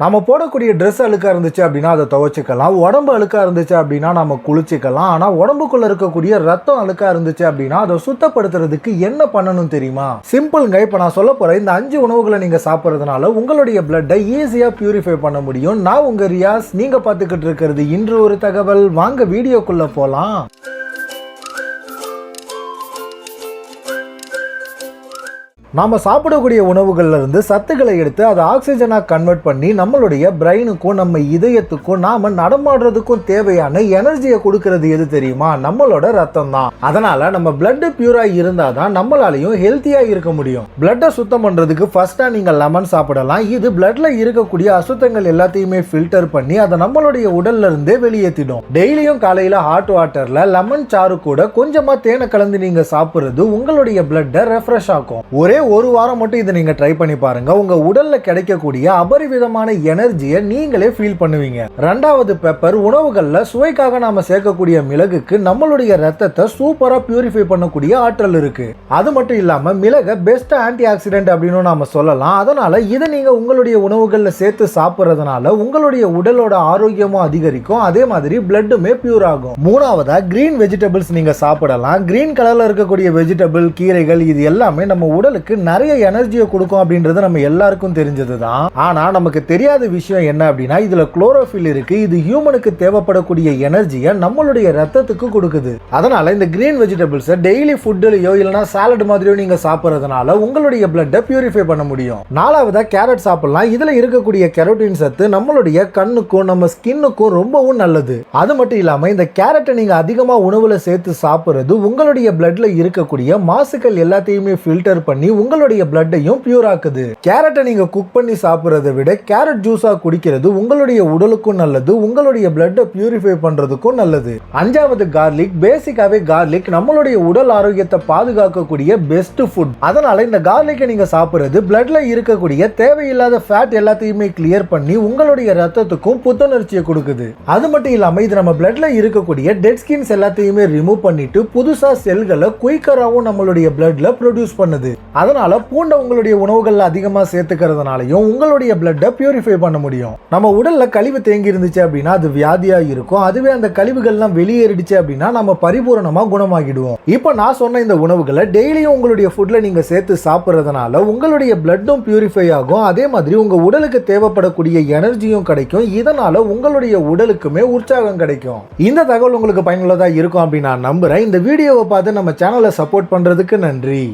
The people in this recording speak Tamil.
நம்ம போடக்கூடிய ட்ரெஸ் அழுக்காக இருந்துச்சு அப்படின்னா அதை துவைச்சிக்கலாம். உடம்பு அழுக்காக இருந்துச்சு அப்படின்னா நம்ம குளிச்சுக்கலாம். ஆனால் உடம்புக்குள்ளே இருக்கக்கூடிய ரத்தம் அழுக்காக இருந்துச்சு அப்படின்னா அதை சுத்தப்படுத்துறதுக்கு என்ன பண்ணணும் தெரியுமா? சிம்பிள்ங்க இப்போ நான் சொல்ல போற இந்த அஞ்சு உணவுகளை நீங்கள் சாப்பிட்றதுனால உங்களுடைய பிளட்டை ஈஸியாக பியூரிஃபை பண்ண முடியும். நான் உங்கள் ரியாஸ். நீங்கள் பார்த்துக்கிட்டு இருக்கிறது இன்று ஒரு தகவல். வாங்க வீடியோக்குள்ளே போகலாம் நாம் சாப்பிடக்கூடிய உணவுகள்லேருந்து சத்துக்களை எடுத்து அதை ஆக்சிஜனாக கன்வெர்ட் பண்ணி நம்மளுடைய பிரெயினுக்கும் நம்ம இதயத்துக்கும் நாம் நடமாடுறதுக்கும் தேவையான எனர்ஜியை கொடுக்கறது எது தெரியுமா? நம்மளோட ரத்தம் தான். அதனால் நம்ம பிளட்டு பியூராக இருந்தால் தான் நம்மளாலையும் ஹெல்த்தியாக இருக்க முடியும். பிளட்டை சுத்தம் பண்ணுறதுக்கு ஃபஸ்ட்டாக நீங்கள் லெமன் சாப்பிடலாம். இது பிளட்ல இருக்கக்கூடிய அசுத்தங்கள் எல்லாத்தையுமே ஃபில்டர் பண்ணி அதை நம்மளுடைய உடல்ல இருந்தே வெளியேற்றிடும் டெய்லியும் காலையில் ஹாட் வாட்டரில் லெமன் சாறு கூட கொஞ்சமாக தேனை கலந்து நீங்கள் சாப்பிட்றது உங்களுடைய பிளட்டை ரெஃப்ரெஷ் ஆக்கும். ஒரே ஒரு வாரம் மட்டும் இதை நீங்கள் ட்ரை பண்ணி பாருங்கள் உங்கள் உடலில் கிடைக்கக்கூடிய அபரிவிதமான எனர்ஜியை நீங்களே ஃபீல் பண்ணுவீங்க. ரெண்டாவது பெப்பர் உணவுகளில் சுவைக்காக நாம் சேர்க்கக்கூடிய மிளகுக்கு நம்மளுடைய ரத்தத்தை சூப்பராக பியூரிஃபை பண்ணக்கூடிய ஆற்றல் இருக்குது அது மட்டும் இல்லாமல் மிளக பெஸ்ட் ஆன்டி ஆக்சிடென்ட் அப்படின்னு நாம் சொல்லலாம். அதனால் இதை நீங்கள் உங்களுடைய உணவுகளில் சேர்த்து சாப்பிட்றதுனால உங்களுடைய உடலோட ஆரோக்கியமும் அதிகரிக்கும். அதே மாதிரி பிளட்டுமே பியூர் ஆகும். மூணாவதாக கிரீன் வெஜிடபிள்ஸ் நீங்கள் சாப்பிடலாம். க்ரீன் கலரில் இருக்கக்கூடிய வெஜிடபிள் கீரைகள் இது எல்லாமே நம்ம உடலுக்கு நிறைய எனர்ஜியை கொடுக்கும் அப்படின்றது நம்ம எல்லாருக்கும் தெரிஞ்சது தான் ஆனால் நமக்கு தெரியாத விஷயம் என்ன அப்படின்னா இதில் குளோரோஃபில் இருக்கு. இது ஹியூமனுக்கு தேவைப்படக்கூடிய எனர்ஜியை நம்மளுடைய ரத்தத்துக்கு கொடுக்குது. அதனால இந்த கிரீன் வெஜிடபிள்ஸை டெய்லி ஃபுட்டுலையோ இல்லைனா சாலட் மாதிரியோ நீங்க சாப்பிட்றதுனால உங்களுடைய பிளட்டை பியூரிஃபை பண்ண முடியும். நாலாவதாக கேரட் சாப்பிடலாம். இதுல இருக்கக்கூடிய கெரோட்டின் சத்து நம்மளுடைய கண்ணுக்கும் நம்ம ஸ்கின்னுக்கும் ரொம்பவும் நல்லது. அது மட்டும் இல்லாம இந்த கேரட்டை நீங்க அதிகமா உணவுல சேர்த்து சாப்பிடுறது உங்களுடைய பிளட்ல இருக்கக்கூடிய மாசுக்கள் எல்லாத்தையுமே ஃபில்டர் பண்ணி உங்களுடைய பிளட்டையும் பியூர் ஆக்குது. கேரட்டை நீங்க குக் பண்ணி சாப்பிட்றதை விட கேரட் ஜூஸா குடிக்கிறது உங்களுடைய உடலுக்கும் நல்லது உங்களுடைய பிளட்டை பியூரிஃபை பண்றதுக்கும் நல்லது. அஞ்சாவது கார்லிக் பேசிக்காவே கார்லிக் நம்மளுடைய உடல் ஆரோக்கியத்தை பாதுகாக்கக்கூடிய பெஸ்ட் ஃபுட் அதனால இந்த கார்லிக்கை நீங்க சாப்பிடுறது பிளட்ல இருக்கக்கூடிய தேவையில்லாத ஃபேட் எல்லாத்தையுமே கிளியர் பண்ணி உங்களுடைய ரத்தத்துக்கும் புத்துணர்ச்சியை கொடுக்குது. அது மட்டும் இல்லாம இது நம்ம பிளட்ல இருக்கக்கூடிய டெட் ஸ்கின்ஸ் எல்லாத்தையுமே ரிமூவ் பண்ணிட்டு புதுசா செல்களை குயிக்கராகவும் நம்மளுடைய பிளட்ல ப்ரொடியூஸ் பண்ணுது. அதனால் பூண்டை உங்களுடைய உணவுகளில் அதிகமாக சேர்த்துக்கிறதுனாலையும் உங்களுடைய பிளட்டை பியூரிஃபை பண்ண முடியும். நம்ம உடலில் கழிவு தேங்கி இருந்துச்சு அப்படின்னா அது வியாதியாக இருக்கும். அதுவே அந்த கழிவுகள்லாம் வெளியேறிடுச்சு அப்படின்னா நம்ம பரிபூரணமாக குணமாகிடுவோம். இப்போ நான் சொன்ன இந்த உணவுகளை டெய்லியும் உங்களுடைய ஃபுட்டில் நீங்கள் சேர்த்து சாப்பிட்றதுனால உங்களுடைய பிளட்டும் பியூரிஃபை ஆகும். அதே மாதிரி உங்கள் உடலுக்கு தேவைப்படக்கூடிய எனர்ஜியும் கிடைக்கும். இதனால் உங்களுடைய உடலுக்குமே உற்சாகம் கிடைக்கும். இந்த தகவல் உங்களுக்கு பயனுள்ளதாக இருக்கும் அப்படின்னு நான் நம்புகிறேன் இந்த வீடியோவை பார்த்து நம்ம சேனலை சப்போர்ட் பண்ணுறதுக்கு நன்றி.